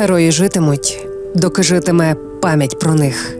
Герої житимуть, доки житиме пам'ять про них.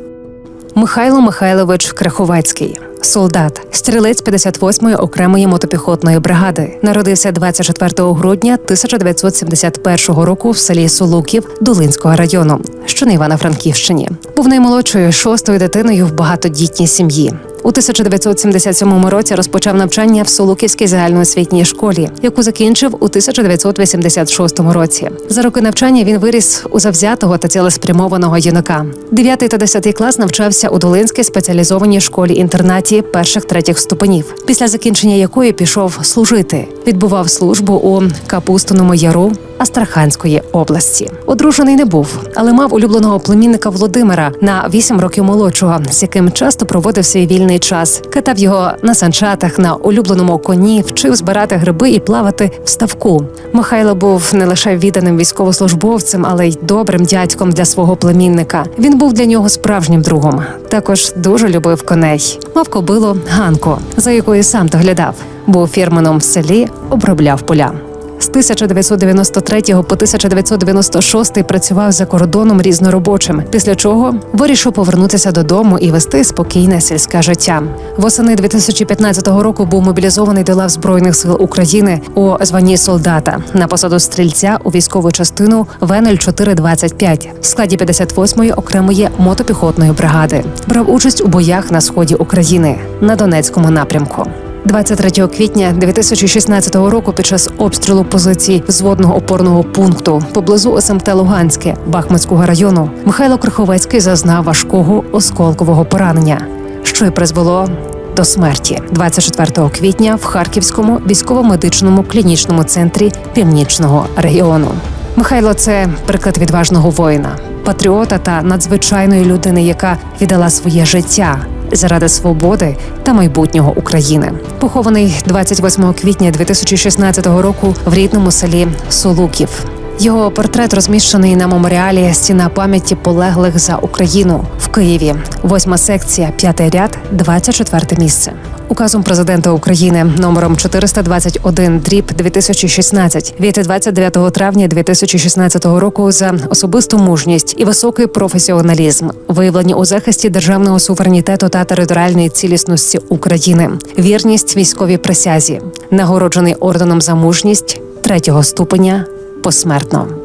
Михайло Михайлович Краховецький, солдат, стрілець 58-ї окремої мотопіхотної бригади, народився 24 грудня 1971 року в селі Сулуків Долинського району, що на Івано-Франківщині. Був наймолодшою шостою дитиною в багатодітній сім'ї. У 1977 році розпочав навчання в Солуківській загальноосвітній школі, яку закінчив у 1986 році. За роки навчання він виріс у завзятого та цілеспрямованого юнака. 9 та 10 клас навчався у Долинській спеціалізованій школі-інтернаті перших третіх ступенів, після закінчення якої пішов служити. Відбував службу у Капустиному Яру Астраханської області. Одружений не був, але мав улюбленого племінника Володимира на 8 років молодшого, з яким часто проводив свій вільний час. Катав його на санчатах на улюбленому коні, вчив збирати гриби і плавати в ставку. Михайло був не лише відданим військовослужбовцем, але й добрим дядьком для свого племінника. Він був для нього справжнім другом. Також дуже любив коней. Мав кобилу Ганку, за якою сам доглядав. Був фірманом в селі, обробляв поля. З 1993 по 1996 працював за кордоном різноробочим, після чого вирішив повернутися додому і вести спокійне сільське життя. Восени 2015 року був мобілізований до лав збройних сил України у званні солдата на посаду стрільця у військову частину В-0425 в складі 58-ї окремої мотопіхотної бригади. Брав участь у боях на сході України на Донецькому напрямку. 23 квітня 2016 року під час обстрілу позицій взводного опорного пункту поблизу СМТ Луганське Бахмутського району Михайло Криховецький зазнав важкого осколкового поранення, що й призвело до смерті 24 квітня в Харківському військово-медичному клінічному центрі північного регіону. Михайло це приклад відважного воїна, патріота та надзвичайної людини, яка віддала своє життя заради свободи та майбутнього України. Похований 28 квітня 2016 року в рідному селі Солуків. Його портрет розміщений на меморіалі Стіна пам'яті полеглих за Україну в Києві. Восьма секція, п'ятий ряд, 24 місце. Указом президента України номером 421 дріб 2016 від 29 травня 2016 року за особисту мужність і високий професіоналізм, виявлені у захисті державного суверенітету та територіальної цілісності України, вірність військовій присязі, нагороджений орденом за мужність третього ступеня посмертно.